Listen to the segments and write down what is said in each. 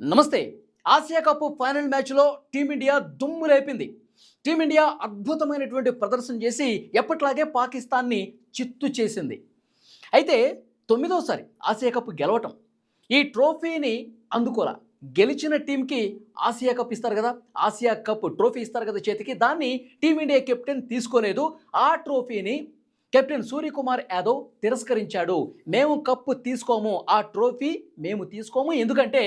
నమస్తే. Asia cup final మ్యాచ్లో team India దుమ్ము లేపింది టీమిండియా అద్భుతమైనటువంటి ప్రదర్శన చేసి ఎప్పట్లాగే పాకిస్తాన్ని చిత్తు చేసింది. అయితే తొమ్మిదోసారి ఆసియా కప్ గెలవటం ఈ ట్రోఫీని అందుకోలా. గెలిచిన టీంకి ఆసియా కప్ ఇస్తారు కదా ఆసియా కప్ ట్రోఫీ ఇస్తారు కదా చేతికి దాన్ని టీమిండియా కెప్టెన్ తీసుకోలేదు. ఆ ట్రోఫీని కెప్టెన్ సూర్యకుమార్ యాదవ్ తిరస్కరించాడు. మేము కప్పు తీసుకోము ఆ ట్రోఫీ మేము తీసుకోము ఎందుకంటే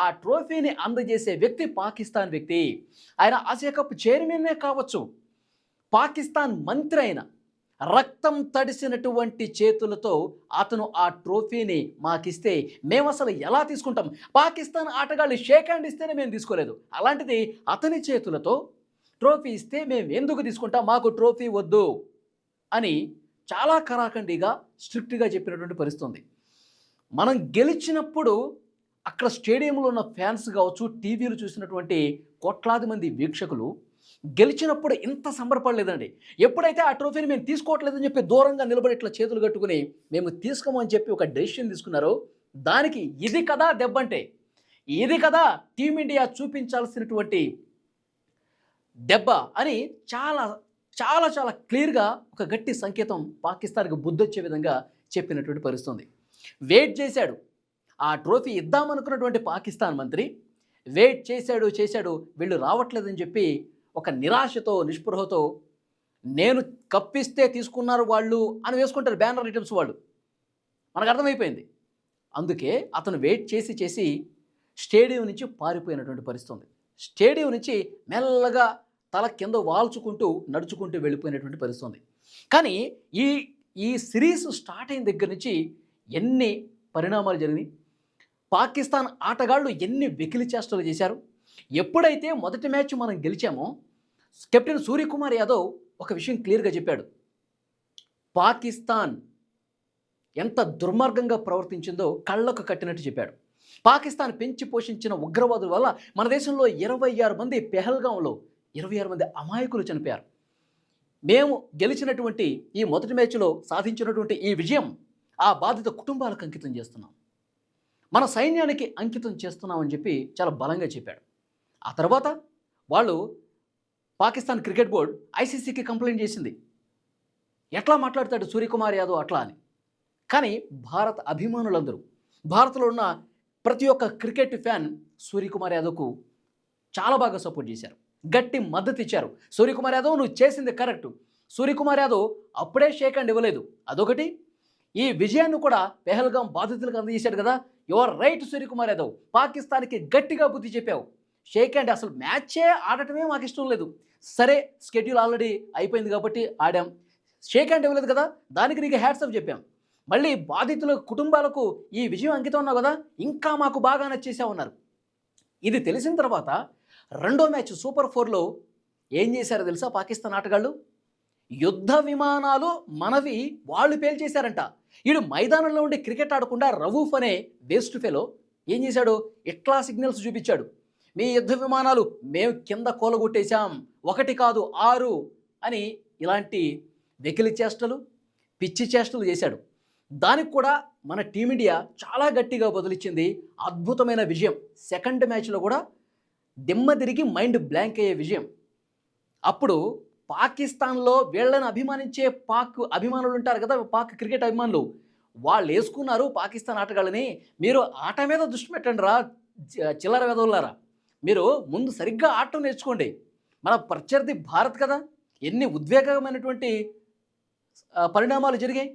ఆ ట్రోఫీని అందజేసే వ్యక్తి పాకిస్తాన్ వ్యక్తి. ఆయన ఆసియా కప్ చైర్మన్నే కావచ్చు. పాకిస్తాన్ మంత్రి అయిన రక్తం తడిసినటువంటి చేతులతో అతను ఆ ట్రోఫీని మాకిస్తే మేము అసలు ఎలా తీసుకుంటాం? పాకిస్తాన్ ఆటగాళ్ళు షేక్ హ్యాండ్ ఇస్తేనే మేము తీసుకోలేదు. అలాంటిది అతని చేతులతో ట్రోఫీ ఇస్తే మేము ఎందుకు తీసుకుంటాం? మాకు ట్రోఫీ వద్దు అని చాలా కరాఖండిగా స్ట్రిక్ట్గా చెప్పినటువంటి పరిస్థితి మనం గెలిచినప్పుడు అక్కడ స్టేడియంలో ఉన్న ఫ్యాన్స్ కావచ్చు టీవీలు చూసినటువంటి కోట్లాది మంది వీక్షకులు గెలిచినప్పుడు ఇంత సంబరపడలేదండి. ఎప్పుడైతే ఆ ట్రోఫీని మేము తీసుకోవట్లేదని చెప్పి దూరంగా నిలబడి ఇట్లా చేతులు కట్టుకుని మేము తీసుకోమని చెప్పి ఒక డెసిషన్ తీసుకున్నారో దానికి ఇది కదా దెబ్బంటే ఇది కదా టీమిండియా చూపించాల్సినటువంటి దెబ్బ అని చాలా చాలా చాలా క్లియర్గా ఒక గట్టి సంకేతం పాకిస్తాన్కి బుద్ధొచ్చే విధంగా చెప్పినటువంటి పరిస్థితుంది. వెయిట్ చేశాడు. ఆ ట్రోఫీ ఇద్దామనుకున్నటువంటి పాకిస్తాన్ మంత్రి వెయిట్ చేశాడు చేశాడు వీళ్ళు రావట్లేదని చెప్పి ఒక నిరాశతో నిస్పృహతో నేను కప్పిస్తే తీసుకున్నారు వాళ్ళు అని వేసుకుంటారు బ్యానర్ ఐటమ్స్ వాళ్ళు. మనకు అర్థమైపోయింది. అందుకే అతను వెయిట్ చేసి చేసి స్టేడియం నుంచి పారిపోయినటువంటి పరిస్థితి ఉంది. స్టేడియం నుంచి మెల్లగా తల కింద వాల్చుకుంటూ నడుచుకుంటూ వెళ్ళిపోయినటువంటి పరిస్థితి ఉంది. కానీ ఈ ఈ సిరీస్ స్టార్ట్ అయిన దగ్గర నుంచి ఎన్ని పరిణామాలు జరిగినాయి? పాకిస్తాన్ ఆటగాళ్ళు ఎన్ని వెకిలి చేష్టలు చేశారు? ఎప్పుడైతే మొదటి మ్యాచ్ మనం గెలిచామో కెప్టెన్ సూర్యకుమార్ యాదవ్ ఒక విషయం క్లియర్గా చెప్పాడు. పాకిస్తాన్ ఎంత దుర్మార్గంగా ప్రవర్తించిందో కళ్ళకు కట్టినట్టు చెప్పాడు. పాకిస్తాన్ పెంచి పోషించిన ఉగ్రవాదుల వల్ల మన దేశంలో ఇరవై ఆరు మంది పెహల్గాంలో ఇరవై ఆరు మంది అమాయకులు చనిపోయారు. మేము గెలిచినటువంటి ఈ మొదటి మ్యాచ్లో సాధించినటువంటి ఈ విజయం ఆ బాధిత కుటుంబాలకు అంకితం చేస్తున్నాం. మన సైన్యానికి అంకితం చేస్తున్నామని చెప్పి చాలా బలంగా చెప్పాడు. ఆ తర్వాత వాళ్ళు పాకిస్తాన్ క్రికెట్ బోర్డ్ ఐసీసీకి కంప్లైంట్ చేసింది. ఎట్లా మాట్లాడతాడు సూర్యకుమార్ యాదవ్ అట్లా అని. కానీ భారత్ అభిమానులందరూ భారత్లో ఉన్న ప్రతి ఒక్క క్రికెట్ ఫ్యాన్ సూర్యకుమార్ యాదవ్కు చాలా బాగా సపోర్ట్ చేశారు. గట్టి మద్దతు ఇచ్చారు. సూర్యకుమార్ యాదవ్ నువ్వు చేసింది కరెక్ట్. సూర్యకుమార్ యాదవ్ అప్పుడే షేక్ అండ్ ఇవ్వలేదు. అదొకటి. ఈ విజయాన్ని కూడా పెహల్గాం బాధితులకు అందజేశాడు కదా. Your right Suryakumar Yadav. పాకిస్తాన్కి గట్టిగా బుద్ధి చెప్పావు. షేక్ హ్యాండ్ అసలు మ్యాచే ఆడటమే మాకు ఇష్టం లేదు. సరే స్కెడ్యూల్ ఆల్రెడీ అయిపోయింది కాబట్టి ఆడాం. షేక్ హ్యాండ్ ఇవ్వలేదు కదా. దానికి నీకు హ్యాట్సప్ చెప్పాం. మళ్ళీ బాధితుల కుటుంబాలకు ఈ విజయం అంకితం ఉన్నావు కదా. ఇంకా మాకు బాగా నచ్చేసా ఉన్నారు ఇది తెలిసిన తర్వాత రెండో మ్యాచ్ సూపర్ ఫోర్లో ఏం చేశారో తెలుసా పాకిస్తాన్ ఆటగాళ్ళు? యుద్ధ విమానాలు మనవి వాళ్ళు పేల్చేశారంట. వీడు మైదానంలో ఉండి క్రికెట్ ఆడకుండా రవూఫ్ అనే వేస్ట్ ఫెలో ఏం చేశాడు? ఇట్లా సిగ్నల్స్ చూపించాడు. మీ యుద్ధ విమానాలు మేము కింద కూలగొట్టేశాం. ఒకటి కాదు ఆరు అని ఇలాంటి వెకిలి చేష్టలు పిచ్చి చేష్టలు చేశాడు. దానికి కూడా మన టీమిండియా చాలా గట్టిగా బదులిచ్చింది. అద్భుతమైన విజయం. సెకండ్ మ్యాచ్లో కూడా దిమ్మ తిరిగి మైండ్ బ్లాంక్ అయ్యే విజయం. అప్పుడు పాకిస్తాన్లో వీళ్ళని అభిమానించే పాక్ అభిమానులు ఉంటారు కదా పాక్ క్రికెట్ అభిమానులు. వాళ్ళు వేసుకున్నారు పాకిస్తాన్ ఆటగాళ్ళని. మీరు ఆట మీద దృష్టి పెట్టండి రా చిల్లర వెదవులారా మీరు ముందు సరిగ్గా ఆటం నేర్చుకోండి. మన ప్రత్యర్థి భారత్ కదా ఎన్ని ఉద్వేగమైనటువంటి పరిణామాలు జరిగాయి.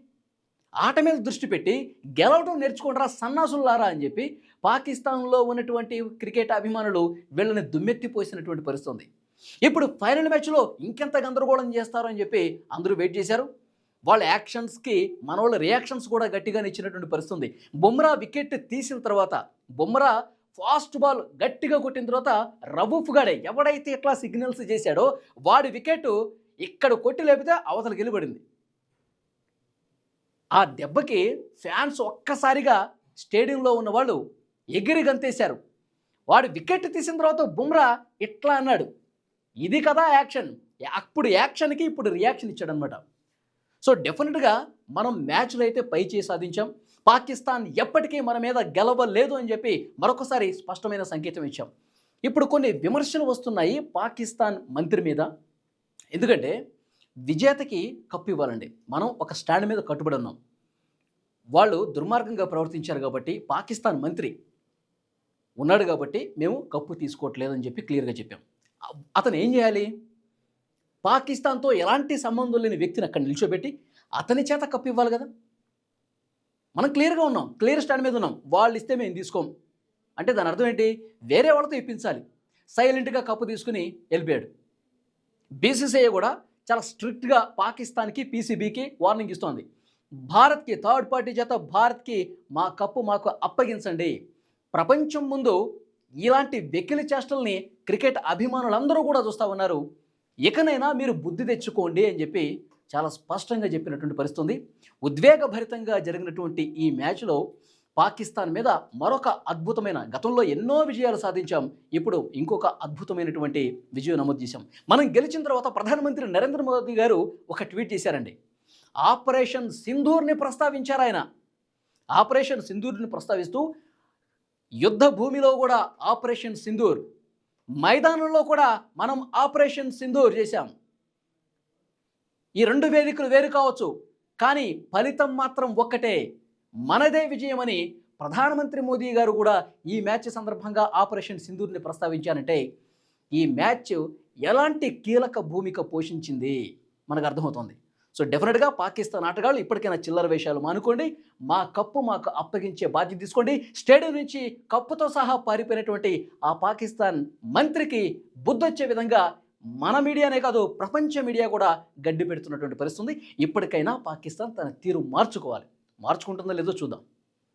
ఆట మీద దృష్టి పెట్టి గెలవడం నేర్చుకుంటారా సన్నాసులారా అని చెప్పి పాకిస్తాన్లో ఉన్నటువంటి క్రికెట్ అభిమానులు వీళ్ళని దుమ్మెత్తిపోసినటువంటి పరిస్థితి ఉంది. ఇప్పుడు ఫైనల్ మ్యాచ్లో ఇంకెంత గందరగోళం చేస్తారు అని చెప్పి అందరూ వెయిట్ చేశారు. వాళ్ళ యాక్షన్స్కి మన వాళ్ళ రియాక్షన్స్ కూడా గట్టిగానే ఇచ్చినటువంటి పరిస్థితుంది బొమ్రా బుమ్రా వికెట్ తీసిన తర్వాత బుమ్రా ఫాస్ట్ బాల్ గట్టిగా కొట్టిన తర్వాత రవూఫ్ గాడే ఎవడైతే ఇట్లా సిగ్నల్స్ చేశాడో వాడి వికెట్ ఇక్కడ కొట్టి లేపితే అవతలకి వెళ్ళిపడింది ఆ దెబ్బకి ఫ్యాన్స్ ఒక్కసారిగా స్టేడియంలో ఉన్న వాళ్ళు ఎగిరి గంతేశారు. వాడు వికెట్ తీసిన తర్వాత బుమ్రా ఇట్లా అన్నాడు ఇది కదా యాక్షన్. అప్పుడు యాక్షన్కి ఇప్పుడు రియాక్షన్ ఇచ్చాడనమాట సో డెఫినెట్గా మనం మ్యాచ్లు అయితే పై చేసి సాధించాం. పాకిస్తాన్ ఎప్పటికీ మన మీద గెలవలేదు అని చెప్పి మరొకసారి స్పష్టమైన సంకేతం ఇచ్చాం. ఇప్పుడు కొన్ని విమర్శలు వస్తున్నాయి పాకిస్తాన్ మంత్రి మీద. ఎందుకంటే విజేతకి కప్పు ఇవ్వాలండి. మనం ఒక స్టాండ్ మీద కట్టుబడి ఉన్నాం. వాళ్ళు దుర్మార్గంగా ప్రవర్తించారు కాబట్టి పాకిస్తాన్ మంత్రి ఉన్నాడు కాబట్టి మేము కప్పు తీసుకోవట్లేదని చెప్పి క్లియర్గా చెప్పాం. అతను ఏం చేయాలి? పాకిస్తాన్తో ఎలాంటి సంబంధం లేని వ్యక్తిని అక్కడ నిల్చోబెట్టి అతని చేత కప్పు ఇవ్వాలి కదా? మనం క్లియర్గా ఉన్నాం క్లియర్ స్టాండ్ మీద ఉన్నాం. వాళ్ళు ఇస్తే మేము తీసుకోం. అంటే దాని అర్థం ఏంటి? వేరే వాళ్ళతో ఇప్పించాలి. సైలెంట్గా కప్పు తీసుకుని వెళ్ళిపోయాడు. బీసీసీఐ కూడా చాలా స్ట్రిక్ట్గా పాకిస్తాన్కి పీసీబీకి వార్నింగ్ ఇస్తోంది. భారత్కి థర్డ్ పార్టీ చేత భారత్కి మా కప్పు మాకు అప్పగించండి. ప్రపంచం ముందు ఇలాంటి వెకిలి చేష్టల్ని క్రికెట్ అభిమానులందరూ కూడా చూస్తూ ఉన్నారు. ఇకనైనా మీరు బుద్ధి తెచ్చుకోండి అని చెప్పి చాలా స్పష్టంగా చెప్పినటువంటి పరిస్థితుంది. ఉద్వేగభరితంగా జరిగినటువంటి ఈ మ్యాచ్లో పాకిస్తాన్ మీద మరొక అద్భుతమైన గతంలో ఎన్నో విజయాలు సాధించాం. ఇప్పుడు ఇంకొక అద్భుతమైనటువంటి విజయం నమోదు చేశాం. మనం గెలిచిన తర్వాత ప్రధానమంత్రి నరేంద్ర మోదీ గారు ఒక ట్వీట్ చేశారండి. ఆపరేషన్ సింధూర్ని ప్రస్తావించారు ఆయన. ఆపరేషన్ సింధూర్ని ప్రస్తావిస్తూ యుద్ధ భూమిలో కూడా ఆపరేషన్ సింధూర్ మైదానంలో కూడా మనం ఆపరేషన్ సింధూర్ చేశాం. ఈ రెండు వేదికలు వేరు కావచ్చు కానీ ఫలితం మాత్రం ఒక్కటే. మనదే విజయమని ప్రధానమంత్రి మోదీ గారు కూడా ఈ మ్యాచ్ సందర్భంగా ఆపరేషన్ సింధూర్ని ప్రస్తావించానంటే ఈ మ్యాచ్ ఎలాంటి కీలక భూమిక పోషించింది? మనకు అర్థమవుతోంది. సో డెఫినెట్గా పాకిస్తాన్ ఆటగాళ్ళు ఇప్పటికైనా చిల్లర వేషాలు మానుకోండి మా కప్పు మాకు అప్పగించే బాధ్యత తీసుకోండి. స్టేడియం నుంచి కప్పుతో సహా పారిపోయినటువంటి ఆ పాకిస్తాన్ మంత్రికి బుద్ధొచ్చే విధంగా మన మీడియానే కాదు ప్రపంచ మీడియా కూడా గడ్డి పెడుతున్నటువంటి పరిస్థితి ఇప్పటికైనా పాకిస్తాన్ తన తీరు మార్చుకోవాలి. మార్చుకుంటుందో లేదో చూద్దాం.